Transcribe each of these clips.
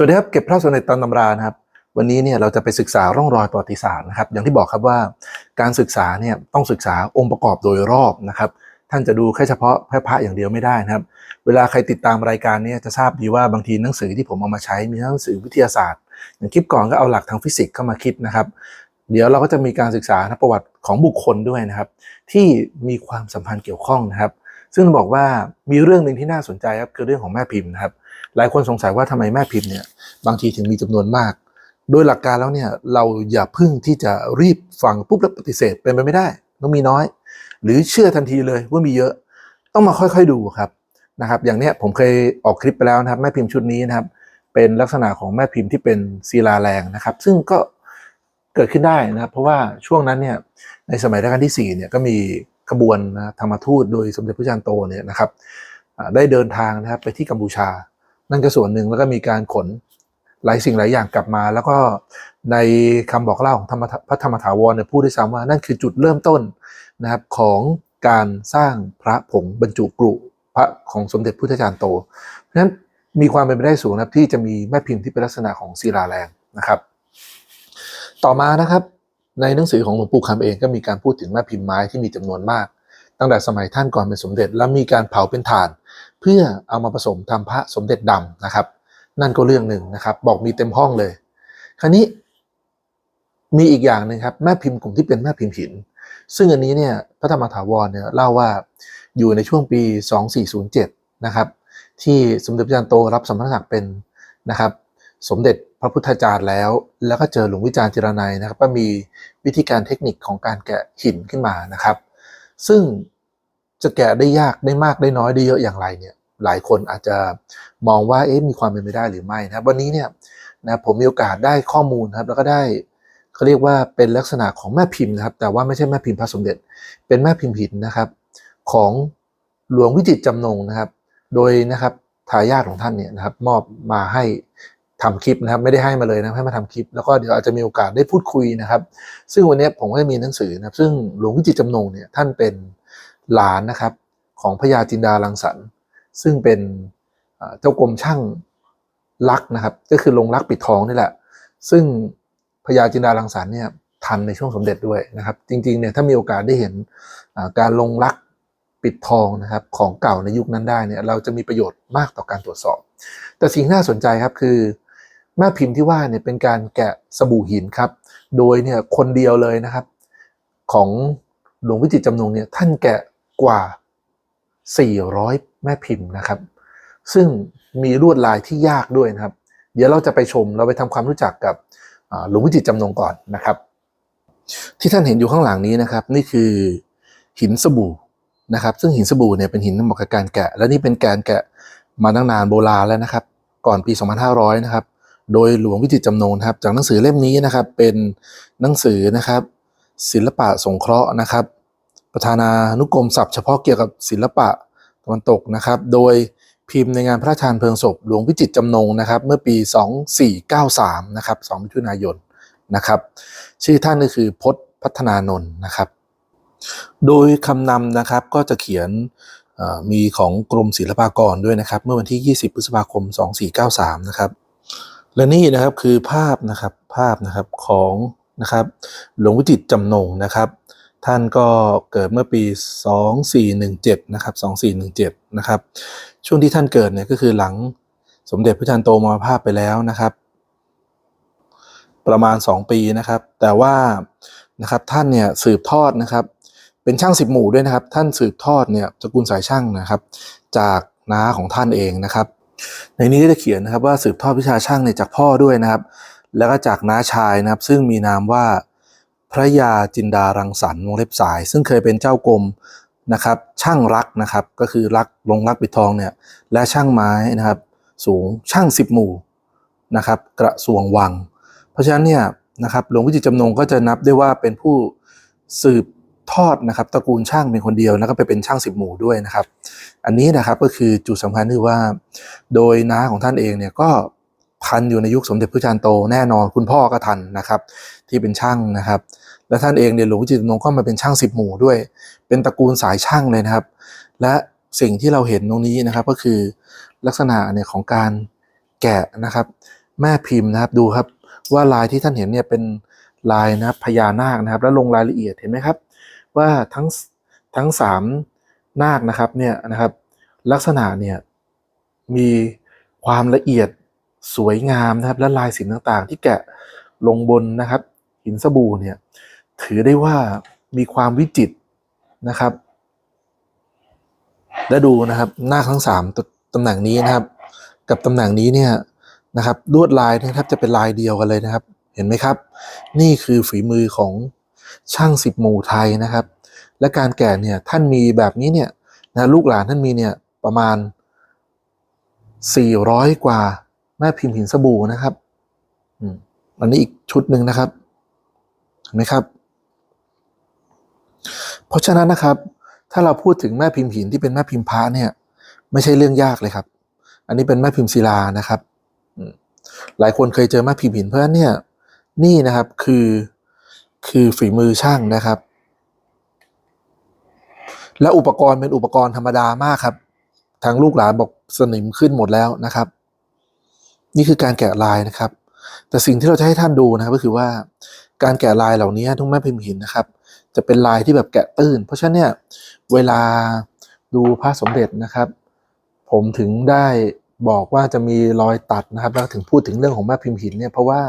สวัสดีครับเก็บพระสมเด็จตามตำรานะครับ วันนี้เนี่ยเราจะไปศึกษาร่องรอยประวัติศาสตร์นะครับ อย่างที่บอกครับว่าการศึกษาเนี่ยต้องศึกษาองค์ประกอบโดยรอบนะครับ ท่านจะดูแค่เฉพาะแค่พระอย่างเดียวไม่ได้นะครับ เวลาใครติดตามรายการเนี้จะทราบดีว่าบางทีหนังสือที่ผมเอามาใช้มีหนังสือวิทยาศาสตร์ อย่างคลิปก่อนก็เอาหลักทางฟิสิกส์เข้ามาคิดนะครับ เดี๋ยวเราก็จะมีการศึกษาประวัติของบุคคลด้วยนะครับ ที่มีความสัมพันธ์เกี่ยวข้องนะครับ ซึ่งต้องบอกว่ามีเรื่องหนึ่งที่น่าสนใจครับคือเรื่องของแม่พิมพ์นะครับ หลายคนสงสัยว่าทำไมแม่พิมพ์เนี่ยบางทีถึงมีจำนวนมาก โดยหลักการแล้วเนี่ยเราอย่าพึ่งที่จะรีบฟังปุ๊บแล้วปฏิเสธเป็นไปไม่ได้ ต้องมีน้อย หรือเชื่อทันทีเลยว่ามีเยอะ ต้องมาค่อยๆดูครับนะครับอย่างเนี้ยผมเคยออกคลิปไปแล้วนะครับแม่พิมพ์ชุดนี้นะครับ เป็นลักษณะของแม่พิมพ์ที่เป็นศิลาแรงนะครับ ซึ่งก็เกิดขึ้นได้นะครับเพราะว่าช่วงนั้นเนี่ยในสมัยรัชกาลที่4เนี่ยก็มีขบวนนะธรรมทูตโดยสมเด็จพระจันทร์โตเนี่ยนะครับได้เดินทางนะครับไปที่กัมพูชา นั่นก็ส่วนหนึ่งแล้วก็มีการขนหลายสิ่งหลายอย่างกลับมา แล้วก็ในคำบอกเล่าของธรรมพระธรรมถาวรเนี่ยพูดได้ซ้ำว่านั่นคือจุดเริ่มต้นนะครับของการสร้างพระผงบรรจุกรุพระของสมเด็จพุทธจารย์โต เพราะฉะนั้นมีความเป็นไปได้สูงนะครับที่จะมีแม่พิมพ์ที่เป็นลักษณะของศิลาแรงนะครับ ต่อมานะครับในหนังสือของหลวงปู่คำเองก็มีการพูดถึงแม่พิมพ์ไม้ที่มีจำนวนมาก ตั้งแต่สมัยท่านก่อนเป็นสมเด็จ แล้วมีการเผาเป็นถ่าน เพื่อเอามาผสมทำพระสมเด็จดำนะครับ นั่นก็เรื่องหนึ่งนะครับ บอกมีเต็มห้องเลย คราวนี้มีอีกอย่างหนึ่งครับแม่พิมพ์กลุ่มที่เป็นแม่พิมพ์หิน ซึ่งอันนี้เนี่ยพระธรรมถาวรเนี่ยเล่าว่าอยู่ในช่วงปี 2407 นะครับ ที่สมเด็จพระจันโตรับสมณศักดิ์เป็นนะครับสมเด็จพระพุทธจารย์แล้ว แล้วก็เจอหลวงวิจารณ์จิรนัยนะครับ ก็มีวิธีการเทคนิคของการแกะหินขึ้นมานะครับ ซึ่ง จะแกะได้ยากได้มากได้น้อยได้เยอะอย่างไรเนี่ยหลายคนอาจจะมองว่าเอ๊ะมีความเป็นไปได้หรือไม่นะวันนี้เนี่ยนะผมมีโอกาสได้ข้อมูลครับแล้วก็ได้เขาเรียกว่าเป็นลักษณะของแม่พิมพ์นะครับ แต่ว่าไม่ใช่แม่พิมพ์พระสมเด็จ เป็นแม่พิมพ์หินนะครับ ของหลวงวิจิตรจำนงนะครับ โดยนะครับทายาทของท่านเนี่ยนะครับ มอบมาให้ทำคลิปนะครับไม่ได้ให้มาเลยนะให้มาทำคลิป แล้วก็เดี๋ยวอาจจะมีโอกาสได้พูดคุยนะครับ ซึ่งวันนี้ผมก็จะมีหนังสือนะครับ ซึ่งหลวงวิจิตรจำนงเนี่ยท่านเป็น หลานนะครับของพญาจินดาลังสรรค์ซึ่งเป็นเจ้ากรมช่างลักนะครับ ก็คือลงลักปิดทองนี่แหละ ซึ่งพญาจินดาลังสรรค์เนี่ยทันในช่วงสมเด็จด้วยนะครับ จริงๆเนี่ยถ้ามีโอกาสได้เห็นการลงลักปิดทองนะครับของเก่าในยุคนั้นได้เนี่ยเราจะมีประโยชน์มากต่อการตรวจสอบ แต่สิ่งน่าสนใจครับคือแม่พิมพ์ที่ว่าเนี่ยเป็นการแกะสบู่หินครับ โดยเนี่ยคนเดียวเลยนะครับ ของหลวงวิจิตรจำนงเนี่ยท่านแกะ กว่า 400 แม่พิมพ์นะครับ ซึ่งมีลวดลายที่ยากด้วยนะครับ เดี๋ยวเราจะไปชมเราไปทำความรู้จักกับหลวงวิจิตจำนงก่อนนะครับ ที่ท่านเห็นอยู่ข้างหลังนี้นะครับ นี่คือหินสบู่นะครับ ซึ่งหินสบู่เนี่ยเป็นหินเหมาะกับการแกะ และนี่เป็นการแกะมาตั้งนานโบราณแล้วนะครับ ก่อนปี 2500 นะครับ โดยหลวงวิจิตจำนงครับ จากหนังสือเล่มนี้นะครับเป็นหนังสือนะครับ ศิลปะสงเคราะห์นะครับ ประธานานุกรมศัพท์เฉพาะเกี่ยวกับศิลปะตะวันตกนะครับ โดยพิมพ์ในงานพระราชทานเพลิงศพหลวงวิจิตรจำนงนะครับ เมื่อปี 2493 นะครับ 2 มิถุนายนนะครับ ชื่อท่านก็คือพจน์พัฒนานนท์นะครับ โดยคำนำนะครับก็จะเขียนมีของกรมศิลปากรด้วยนะครับ เมื่อวันที่ 20 พฤษภาคม 2493 นะครับ และนี่นะครับคือภาพนะครับภาพนะครับของนะครับหลวงวิจิตรจำนงนะครับ ท่านก็เกิดเมื่อปี 2417 นะครับ 2417 นะครับ ช่วงที่ท่านเกิดเนี่ยก็คือหลังสมเด็จพระจันทร์โตมรภาพไปแล้วนะครับ ประมาณ 2 ปีนะครับ แต่ว่านะครับท่านเนี่ยสืบทอดนะครับ เป็นช่างสิบหมู่ด้วยนะครับ ท่านสืบทอดเนี่ยตระกูลสายช่างนะครับ จากน้าของท่านเองนะครับ ในนี้ก็จะเขียนนะครับว่าสืบทอดวิชาช่างเนี่ยจากพ่อด้วยนะครับ แล้วก็จากน้าชายนะครับ ซึ่งมีนามว่า พระยาจินดารังสรรค์วงเล็บสาย ซึ่งเคยเป็นเจ้ากรมนะครับ ช่างรักนะครับ ก็คือรักลงรักปิดทองเนี่ย และช่างไม้นะครับ สูงช่างสิบหมู่นะครับ กระทรวงวัง เพราะฉะนั้นเนี่ยนะครับหลวงวิจิตรจำนงก็จะนับได้ว่าเป็นผู้สืบทอดนะครับตระกูลช่างเป็นคนเดียวแล้วก็ไปเป็นช่างสิบหมู่ด้วยนะครับ อันนี้นะครับก็คือจุดสำคัญคือว่า โดยน้าของท่านเองเนี่ยก็ทันอยู่ในยุคสมเด็จพระจันทร์โตแน่นอนคุณพ่อก็ทันนะครับ ที่เป็นช่างนะครับ และท่านเองเนี่ยหลวงวิจิตรจำนงก็มาเป็นช่างสิบหมู่ด้วย เป็นตระกูลสายช่างเลยนะครับ และสิ่งที่เราเห็นตรงนี้นะครับก็คือลักษณะเนี่ยของการแกะนะครับ แม่พิมพ์นะครับดูครับว่าลายที่ท่านเห็นเนี่ยเป็นลายนะครับพญานาคนะครับ แล้วลงรายละเอียดเห็นไหมครับ ว่าทั้งทั้งสามนาคนะครับเนี่ยนะครับลักษณะเนี่ยมีความละเอียดสวยงามนะครับ และลายสินต่างๆ ที่แกะลงบนนะครับ หินสบู่เนี่ย ถือได้ว่ามีความวิจิตนะครับ และดูนะครับหน้าทั้งสามตตำแหน่งนี้นะครับ กับตำแหน่งนี้เนี่ยนะครับลวดลายเนะครับจะเป็นลายเดียวกันเลยนะครับ เห็นไหมครับ นี่คือฝีมือของช่างสิบหมู่ไทยนะครับ และการแกะเนี่ยท่านมีแบบนี้เนี่ยนะลูกหลานท่านมีเนี่ยประมาณ 400 กว่าแม่พิมพ์หินสบู่นะครับอันนี้อีกชุดหนึ่งนะครับเห็นไหมครับ เพราะฉะนั้นนะครับ ถ้าเราพูดถึงแม่พิมพ์หินที่เป็นแม่พิมพ์พระเนี่ย ไม่ใช่เรื่องยากเลยครับ อันนี้เป็นแม่พิมพ์ศิลานะครับหลายคนเคยเจอแม่พิมพ์หินเพราะฉะนั้นเนี่ยนี่นะครับคือคือฝีมือช่างนะครับ และอุปกรณ์เป็นอุปกรณ์ธรรมดามากครับ ทางลูกหลานบอกสนิมขึ้นหมดแล้วนะครับ นี่คือการแกะลายนะครับ แต่สิ่งที่เราจะให้ท่านดูนะครับก็คือว่าการแกะลายเหล่านี้ทุกแม่พิมพ์หินนะครับ จะเป็นลายที่แบบแกะตื้น เพราะฉะนั้นเนี่ยเวลาดูพระสมเด็จนะครับ ผมถึงได้บอกว่าจะมีรอยตัดนะครับ แล้วถึงพูดถึงเรื่องของแม่พิมพ์หินเนี่ยเพราะว่า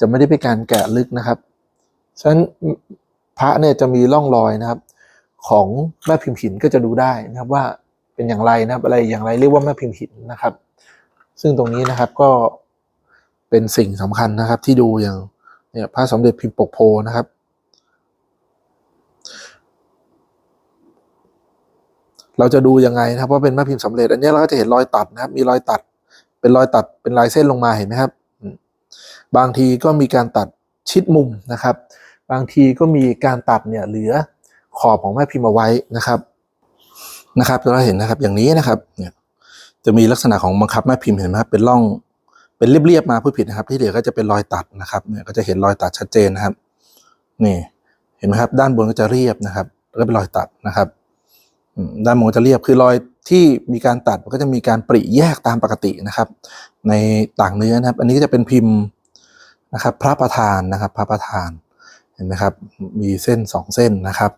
จะไม่ได้เป็นการแกะลึกนะครับฉะนั้นพระเนี่ยจะมีร่องรอยนะครับ ของแม่พิมพ์หินก็จะดูได้นะครับว่าเป็นอย่างไรนะครับอะไรอย่างไรเรียกว่าแม่พิมพ์หินนะครับ ซึ่งตรงนี้นะครับก็เป็นสิ่งสำคัญนะครับที่ดูอย่างเนี่ยพระสมเด็จพิมพ์ปกโพนะครับ เราจะดูยังไงนะครับว่าเป็นแม่พิมพ์สำเร็จ อันนี้เราก็จะเห็นรอยตัดนะครับ มีรอยตัด เป็นรอยตัดเป็นลายเส้นลงมาเห็นไหมครับ บางทีก็มีการตัดชิดมุมนะครับ บางทีก็มีการตัดเนี่ยเหลือขอบของแม่พิมพ์เอาไว้นะครับนะครับเราเห็นนะครับอย่างนี้นะครับเนี่ยจะมีลักษณะของบังคับแม่พิมพ์เห็นไหมครับเป็นร่องเป็นเรียบๆมาผู้ผิดนะครับ ที่เหลือก็จะเป็นรอยตัดนะครับเนี่ยก็จะเห็นรอยตัดชัดเจนนะครับนี่เห็นไหมครับ ด้านบนก็จะเรียบนะครับ แล้วก็เป็นรอยตัดนะครับ ด้านบนจะเรียบคือรอยที่มีการตัดมันก็จะมีการปริแยกตามปกตินะครับ ในต่างเนื้อนะครับ อันนี้ก็จะเป็นพิมพ์นะครับ พระประธานนะครับ พระประธานเห็นไหมครับ มีเส้นสองเส้นนะครับ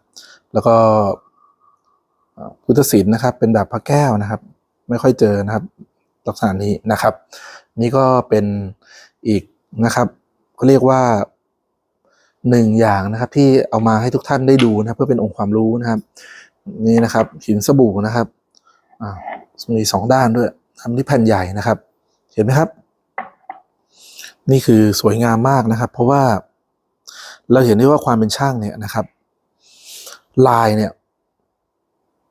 แล้วก็พุทธศิลป์นะครับ เป็นแบบพระแก้วนะครับ ไม่ค่อยเจอนะครับ ลักษณะนี้นะครับ นี่ก็เป็นอีกนะครับเขาเรียกว่าหนึ่งอย่างนะครับที่เอามาให้ทุกท่านได้ดูนะเพื่อเป็นองค์ความรู้นะครับ นี่นะครับ หินสบู่นะครับอ่ามีสองด้านด้วยทำที่แผ่นใหญ่นะครับ เห็นไหมครับ นี่คือสวยงามมากนะครับ เพราะว่าเราเห็นได้ว่าความเป็นช่างเนี่ยนะครับ ลายเนี่ย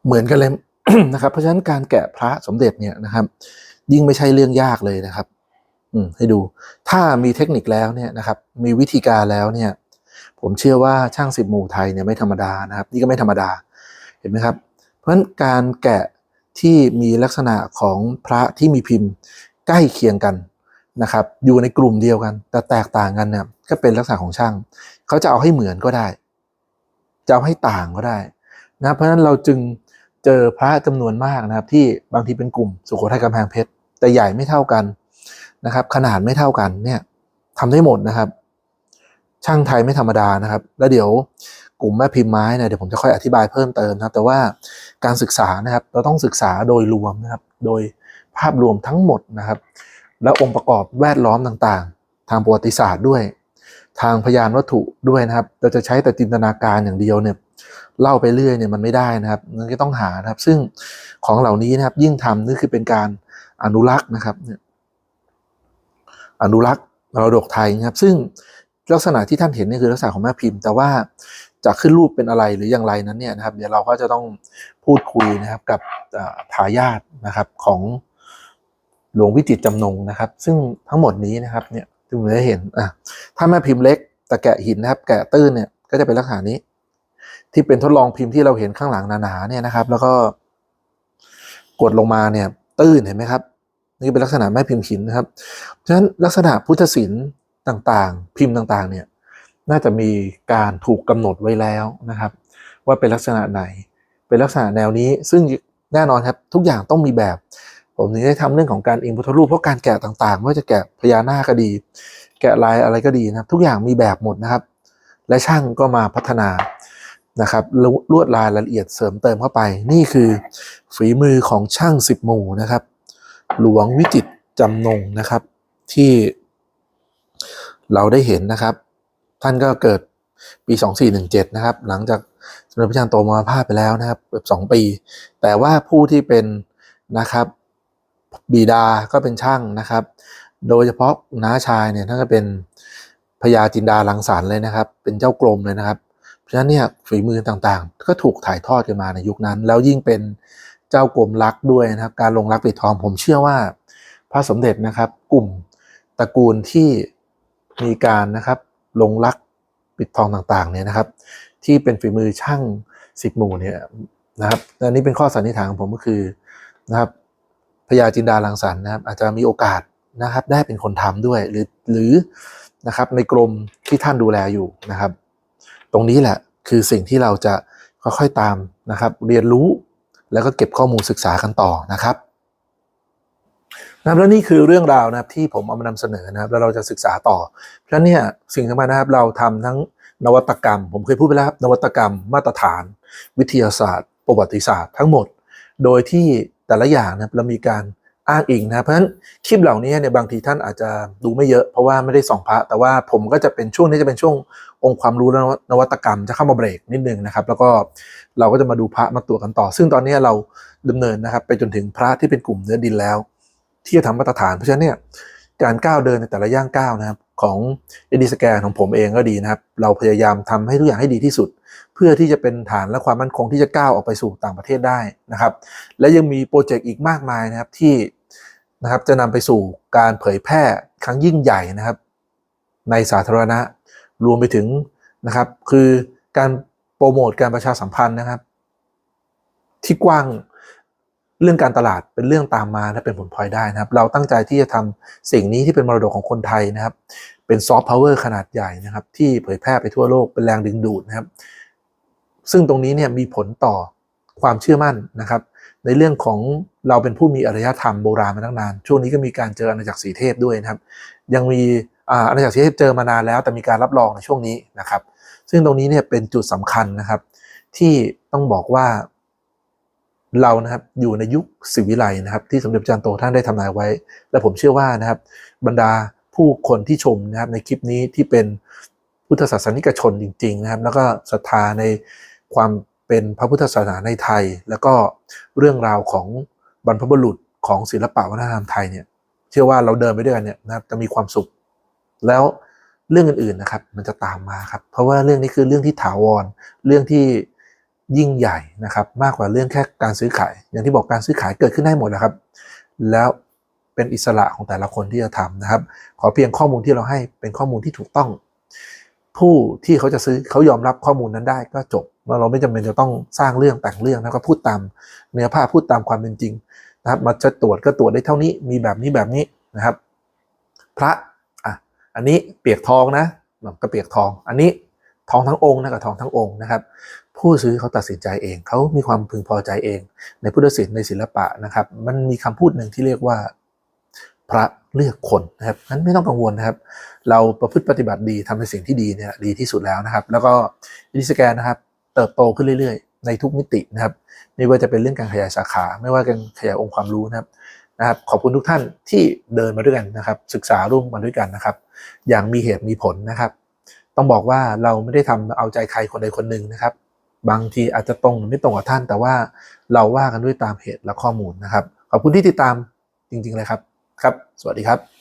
เหมือนกันเลยนะครับ เพราะฉะนั้นการแกะพระสมเด็จเนี่ยนะครับ ยิ่งไม่ใช่เรื่องยากเลยนะครับ อืม ให้ดู ถ้ามีเทคนิคแล้วเนี่ยนะครับ มีวิธีการแล้วเนี่ย ผมเชื่อว่าช่างสิบหมู่ไทยเนี่ยไม่ธรรมดานะครับ นี่ก็ไม่ธรรมดา เห็นไหมครับ เพราะฉะนั้นการแกะที่มีลักษณะของพระที่มีพิมพ์ใกล้เคียงกันนะครับ อยู่ในกลุ่มเดียวกัน แต่แตกต่างกันเนี่ยก็เป็นลักษณะของช่าง เขาจะเอาให้เหมือนก็ได้ จะเอาให้ต่างก็ได้นะเพราะฉะนั้นเราจึงเจอพระจำนวนมากนะครับ ที่บางทีเป็นกลุ่มสุโขทัยกำแพงเพชรแต่ใหญ่ไม่เท่ากันนะครับ ขนาดไม่เท่ากันเนี่ยทำได้หมดนะครับ ช่างไทยไม่ธรรมดานะครับ แล้วเดี๋ยว กลุ่มแม่พิมพ์ไม้เนี่ยเดี๋ยวผมจะค่อยอธิบายเพิ่มเติมนะครับแต่ว่าการศึกษานะครับเราต้องศึกษาโดยรวมนะครับโดยภาพรวมทั้งหมดนะครับ และองค์ประกอบแวดล้อมต่างๆ ทางประวัติศาสตร์ด้วย ทางพยานวัตถุด้วยนะครับ เราจะใช้แต่จินตนาการอย่างเดียวเนี่ยเล่าไปเรื่อยเนี่ยมันไม่ได้นะครับมันก็ต้องหานะครับ ซึ่งของเหล่านี้นะครับยิ่งทำนี่คือเป็นการอนุรักษ์นะครับเนี่ยอนุรักษ์มรดกไทยนะครับ ซึ่งลักษณะที่ท่านเห็นนี่คือลักษณะของแม่พิมพ์ แต่ว่า จะขึ้นรูปเป็นอะไรหรืออย่างไรนั้นเนี่ยนะครับ เดี๋ยวเราก็จะต้องพูดคุยนะครับกับทายาทนะครับของหลวงวิจิตรจำนงนะครับ ซึ่งทั้งหมดนี้นะครับเนี่ยที่ผมได้เห็นอะถ้าแม่พิมพ์เล็กแต่แกะหินนะครับ แกะตื้นเนี่ยก็จะเป็นลักษณะนี้ ที่เป็นทดลองพิมพ์ที่เราเห็นข้างหลังหนาๆเนี่ยนะครับ แล้วก็กดลงมาเนี่ย ตื้นเห็นไหมครับ นี่เป็นลักษณะแม่พิมพ์หินนะครับ เพราะฉะนั้นลักษณะพุทธศิลป์ต่างๆ พิมพ์ต่างๆ เนี่ย น่าจะมีการถูกกำหนดไว้แล้วนะครับ ว่าเป็นลักษณะไหน เป็นลักษณะแนวนี้ ซึ่งแน่นอนครับทุกอย่างต้องมีแบบ ผมถึงได้ทำเรื่องของการอิงพุทธรูปเพราะการแกะต่างๆไม่ว่าจะแกะพญานาคก็ดี แกะลายอะไรก็ดีนะครับทุกอย่างมีแบบหมดนะครับ และช่างก็มาพัฒนานะครับลลวดลายรายละเอียดเสริมเติมเข้าไป นี่คือฝีมือของช่างสิบหมู่นะครับ หลวงวิจิตรจำนงนะครับที่เราได้เห็นนะครับ ท่านก็เกิดปี 2417 นะครับ หลังจากสมเด็จพระจันทร์โตมรณภาพไปแล้วนะครับเกือบสองปี แต่ว่าผู้ที่เป็นนะครับบิดาก็เป็นช่างนะครับ โดยเฉพาะน้าชายเนี่ยท่านก็เป็นพญาจินดาลังสรรเลยนะครับ เป็นเจ้ากรมเลยนะครับ เพราะฉะนั้นเนี่ยฝีมือต่างๆ ก็ถูกถ่ายทอดกันมาในยุคนั้น แล้วยิ่งเป็นเจ้ากรมรักด้วยนะครับ การลงรักปิดทองผมเชื่อว่า พระสมเด็จนะครับ กลุ่มตระกูลที่มีการนะครับ ลงรักปิดทองต่างๆเนี่ยนะครับ ที่เป็นฝีมือช่างสิบหมู่เนี่ยนะครับและอันนี้เป็นข้อสันนิษฐานของผมก็คือนะครับพญาจินดาลังสรรค์นะครับอาจจะมีโอกาสนะครับ ได้เป็นคนทำด้วยหรือหรือนะครับ ในกรมที่ท่านดูแลอยู่นะครับ ตรงนี้แหละคือสิ่งที่เราจะค่อยๆตามนะครับ เรียนรู้แล้วก็เก็บข้อมูลศึกษากันต่อนะครับ นะครับและนี่คือเรื่องราวนะครับที่ผมเอามานำเสนอนะครับแล้วเราจะศึกษาต่อ เพราะนั้นเนี่ยสิ่งสำคัญนะครับเราทำทั้งนวัตกรรม ผมเคยพูดไปแล้วครับนวัตกรรมมาตรฐาน วิทยาศาสตร์ ประวัติศาสตร์ทั้งหมด โดยที่แต่ละอย่างนะครับเรามีการอ้างอิงนะเพราะฉะนั้นคลิปเหล่านี้เนี่ยบางทีท่านอาจจะดูไม่เยอะเพราะว่าไม่ได้ส่องพระ แต่ว่าผมก็จะเป็นช่วงนี้จะเป็นช่วงองค์ความรู้และนวัตกรรมจะเข้ามาเบรกนิดนึงนะครับ แล้วก็เราก็จะมาดูพระมาตรวจกันต่อ ซึ่งตอนนี้เราดำเนินนะครับ ไปจนถึงพระที่เป็นกลุ่มเนื้อดินแล้ว ที่จะทำมาตรฐาน เพราะฉะนั้นเนี่ยการก้าวเดินในแต่ละย่างก้าวนะครับของเอดีสแกนของผมเองก็ดีนะครับ เราพยายามทำให้ทุกอย่างให้ดีที่สุด เพื่อที่จะเป็นฐานและความมั่นคงที่จะก้าวออกไปสู่ต่างประเทศได้นะครับ และยังมีโปรเจกต์อีกมากมายนะครับที่นะครับจะนำไปสู่การเผยแพร่ครั้งยิ่งใหญ่นะครับ ในสาธารณะรวมไปถึงนะครับ คือการโปรโมทการประชาสัมพันธ์นะครับ ที่กว้าง เรื่องการตลาดเป็นเรื่องตามมาและเป็นผลพลอยได้นะครับ เราตั้งใจที่จะทำสิ่งนี้ที่เป็นมรดกของคนไทยนะครับ เป็นซอฟต์พาวเวอร์ขนาดใหญ่นะครับ ที่เผยแพร่ไปทั่วโลกเป็นแรงดึงดูดนะครับ ซึ่งตรงนี้เนี่ยมีผลต่อความเชื่อมั่นนะครับ ในเรื่องของเราเป็นผู้มีอารยธรรมโบราณมาตั้งนาน ช่วงนี้ก็มีการเจออาณาจักรสีเทพด้วยนะครับ ยังมีอาอาณาจักรสีเทพเจอมานานแล้ว แต่มีการรับรองในช่วงนี้นะครับ ซึ่งตรงนี้เนี่ยเป็นจุดสำคัญนะครับ ที่ต้องบอกว่า เรานะครับอยู่ในยุคสิวิไลนะครับ ที่สมเด็จจันทร์โตท่านได้ทำนายไว้ และผมเชื่อว่านะครับ บรรดาผู้คนที่ชมนะครับในคลิปนี้ที่เป็นพุทธศาสนิกชนจริง ๆ นะครับ แล้วก็ศรัทธาในความเป็นพระพุทธศาสนาในไทย แล้วก็เรื่องราวของบรรพบุรุษของศิลปะวัฒนธรรมไทยเนี่ย เชื่อว่าเราเดินไปด้วยกันเนี่ยนะครับจะมีความสุข แล้วเรื่องอื่นๆนะครับ มันจะตามมาครับ เพราะว่าเรื่องนี้คือเรื่องที่ถาวรเรื่องที่ ยิ่งใหญ่นะครับ มากกว่าเรื่องแค่การซื้อขาย อย่างที่บอกการซื้อขายเกิดขึ้นได้หมดนะครับ แล้วเป็นอิสระของแต่ละคนที่จะทำนะครับ ขอเพียงข้อมูลที่เราให้เป็นข้อมูลที่ถูกต้อง ผู้ที่เขาจะซื้อเขายอมรับข้อมูลนั้นได้ก็จบเราไม่จำเป็นจะต้องสร้างเรื่องแต่งเรื่องนะครับพูดตามเนื้อผ้าพูดตามความเป็นจริงนะครับมาจะตรวจก็ตรวจได้เท่านี้มีแบบนี้แบบนี้นะครับ พระอะอันนี้เปียกทองนะก็เปียกทอง อันนี้ทองทั้งองค์นะกับทองทั้งองค์นะครับ ผู้ซื้อเขาตัดสินใจเอง เขามีความพึงพอใจเอง ในพุทธศิลป์ในศิลปะนะครับ มันมีคำพูดหนึ่งที่เรียกว่าพระเลือกคนนะครับนั้นไม่ต้องกังวลนะครับ เราประพฤติปฏิบัติดีทำในสิ่งที่ดีเนี่ยดีที่สุดแล้วนะครับ แล้วก็ดิสแกนนะครับ เติบโตขึ้นเรื่อยๆ ในทุกมิตินะครับ ไม่ว่าจะเป็นเรื่องการขยายสาขา ไม่ว่าการขยายองค์ความรู้นะครับนะครับ ขอบคุณทุกท่านที่เดินมาด้วยกันนะครับ ศึกษาร่วมมาด้วยกันนะครับ อย่างมีเหตุมีผลนะครับ ต้องบอกว่าเราไม่ได้ทำเอาใจใครคนใดคนหนึ่งนะครับ บางทีอาจจะตรงหรือไม่ตรงกับท่าน แต่ว่าเราว่ากันด้วยตามเหตุและข้อมูลนะครับ ขอบคุณที่ติดตามจริงๆเลยครับ ครับ สวัสดีครับ